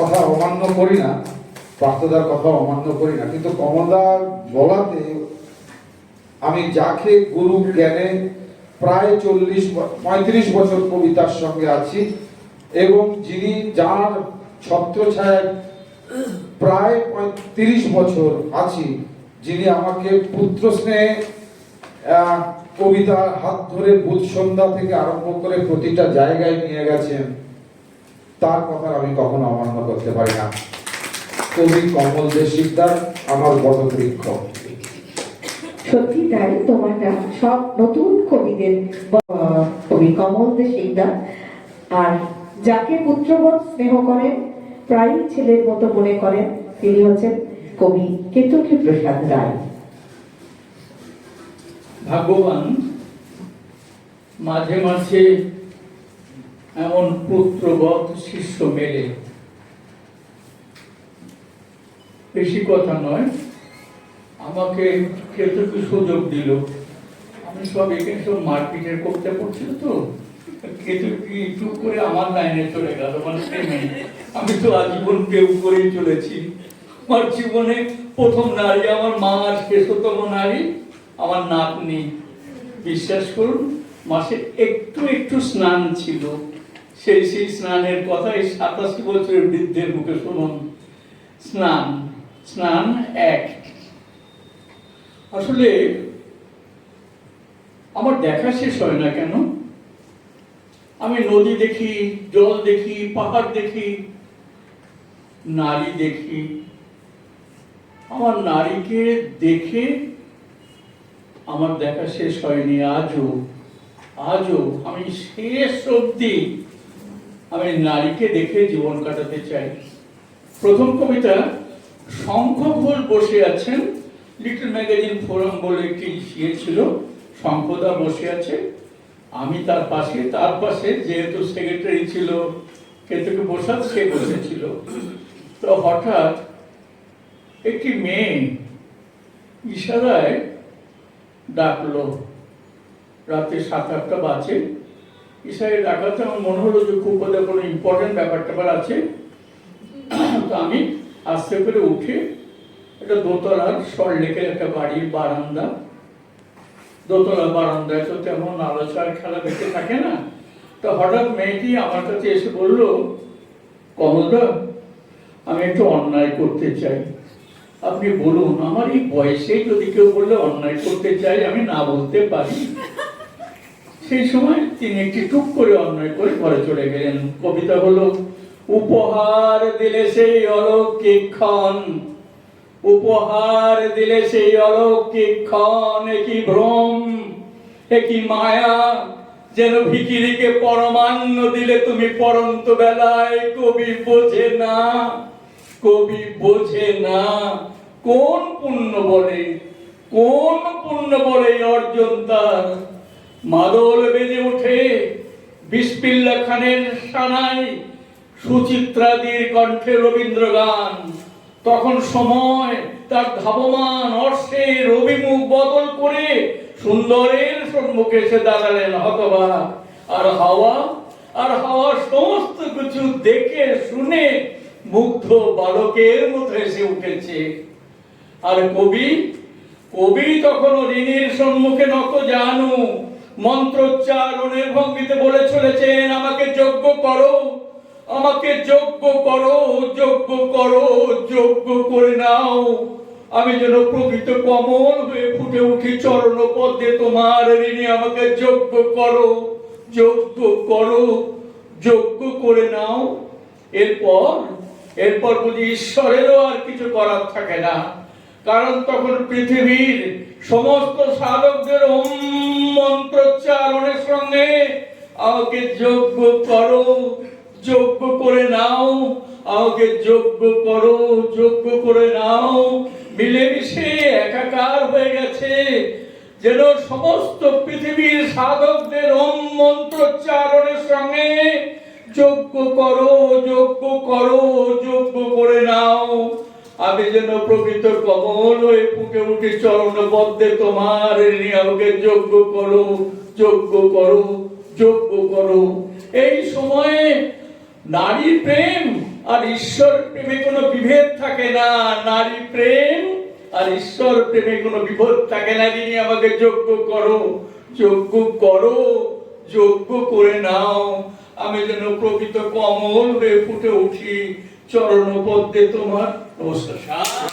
কথা অমান্য করি না প্রাপ্তদার কথা অমান্য করি না। কিন্তু কমলদার বলাতে আমি যাকে গুরু জ্ঞানে প্রায় চল্লিশ পঁয়ত্রিশ বছর কবিতার সঙ্গে আছি এবং যিনি যার ছত্রছায়ায় প্রায় পঁয়ত্রিশ বছর আছি, যিনি আমাকে পুত্র স্নেহে কবিতার হাত ধরে বুধ সন্ধ্যা থেকে আরম্ভ করে প্রতিটা জায়গায় নিয়ে গেছেন। তার কথা আমি কখনো অমান্য করতে পারি না। কবি কমল দে শিকদার আমার বটবৃক্ষ সত্যি তাই তোমারটা সব নতুন কবিদের কবি কমল দে শিকদার আর যাকে পুত্রবৎ স্নেহ করেন প্রায়ই ছেলের মতো মনে করেন তিনি হচ্ছেন কবি কেতকী প্রসাদ রায়। ভাগ্যবান মাঝে মাঝে এমন পুত্রবৎ শিষ্য মেলে। বেশি কথা নয়, আমাকে কেতকী সুযোগ দিল। আমি সব এখানে সব মারপিটের কবিতা পড়ছিল তো। করে আমার লাইনে চলে গেল আমি তো আজীবন কেউ করেই চলেছি। আমার জীবনে প্রথম নারী, আমার মা আর শেষতম নারী, আমার নাতনি। বিশ্বাস করুন, মাসে একটু একটু স্নান ছিল। সেই সেই স্নানের কথা এই সাতাশি বছরের বৃদ্ধের মুখে শুনুন। স্নান স্নান এক। আসলে আমার দেখা শেষ হয় না কেন? আমি নদী দেখি, জল দেখি, পাহাড় দেখি, নারী দেখি। আমার নারীকে দেখে আমার দেখা শেষ হয়নি আজও। আজও আমি শেষ অবধি আমি নারীকে দেখে জীবন কাটাতে চাই। প্রথম কবিতা শঙ্খ ঘোষ বসে আছেন। লিটল ম্যাগাজিন ফোরাম বলে একটি ইয়ে ছিল, শঙ্খদা বসে আছে। আমি তার পাশে তার পাশে যেহেতু সেক্রেটারি ছিল কেতুকে বসাত, সে বসেছিল তো হঠাৎ একটি মেয়ে ইশারায় ডাকলো, রাতে সাত আটটা বাজে। ইশারায় ডাকাতে আমার মনে হলো যে খুব বোধহয় কোনো ইম্পর্টেন্ট ব্যাপার ট্যাপার আছে। তো আমি আস্তে করে উঠে একটা দোতলার সল্টলেকের একটা বাড়ির বারান্দা দোতলা বারান্দায় তো তেমন আলোচনার খেলা দেখতে থাকে না। তো হঠাৎ মেয়েটি আমার কাছে এসে বলল কমলদা আমি একটু অন্যায় করতে চাই। আপনি বলুন, আমার এই বয়সেই যদি কেউ বললে অন্যায় করতে চাই, আমি না বলতে পারি। সেই সময় তিনি একটি টুক করে অন্যায় করে ঘরে চলে গেলেন। কবিতা হলো, উপহার দিলে সেই অলৌকিক ক্ষণ, উপহার দিলে সেই অলৌকিক ক্ষণ কি ভ্রম কি মায়া, যেন ভিকিরিকে পরমান্ন দিলে তুমি পরন্ত বেলায় কবি বোঝে না, কবি বোঝে না, কোন পুণ্য বলে, কোন পুণ্য বলে অর্জন তার মাদল বেজে ওঠে বিসপিল্লা খানের সানাই সুচিত্রাদির কণ্ঠে রবীন্দ্র গান তখন সময় তার ধাবমান অর্শের অভিমুখ বদল করে সুন্দরের সম্মুখে এসে দাঁড়ালেন হতবাক। আর হাওয়া আর হাওয়া সমস্ত কিছু দেখে, শুনে মুগ্ধ বালকের মতো এসে উঠেছে। আর কবি কবি তখন ঋণের সম্মুখে নত জানু মন্ত্রোচ্চারণের ভঙ্গিতে বলে চলেছেন, আমাকে যোগ্য করো, আমাকে যোগ্য করো যোগ্য করো যোগ্য করে নাও। আমি যেন প্রকৃত কমল হয়ে ফুটে উঠি চরণ পদ্মে তোমার ঋণী। আমাকে যোগ্য করো যোগ্য করো যোগ্য করে নাও। এরপর এরপর বুঝি ঈশ্বরেরও আর কিছু করার থাকে না। কারণ তখন পৃথিবীর সমস্ত সাধকদের ওম মন্ত্রোচ্চারণের সঙ্গে আমাকে যোগ্য করো, যোগ্য করে নাও, আমাকে যোগ্য করো, যোগ্য করে নাও। মিলেমিশে একাকার হয়ে গেছে, যেন সমস্ত পৃথিবীর সাধকদের ওম মন্ত্রোচ্চারণের সঙ্গে যোগ্য করো যোগ্য করো, যোগ্য করে নাও। আমি যেন প্রকৃত কমল হয়ে ফুটে উঠি চরণ পদ্মে তোমার আমাকে যোগ্য করো যোগ্য করো যোগ্য করো। এই সময়ে নারী প্রেম আর ঈশ্বর প্রেমে কোনো বিভেদ থাকে না। নারী প্রেম আর ঈশ্বর প্রেমে কোনো বিভেদ থাকে না। যিনি আমাকে যোগ্য করো যোগ্য করো যোগ্য করে নাও। আমি যেন প্রকৃত কমল হয়ে ফুটে উঠি, চরণ পদ্মে তোমার Ouça, chá.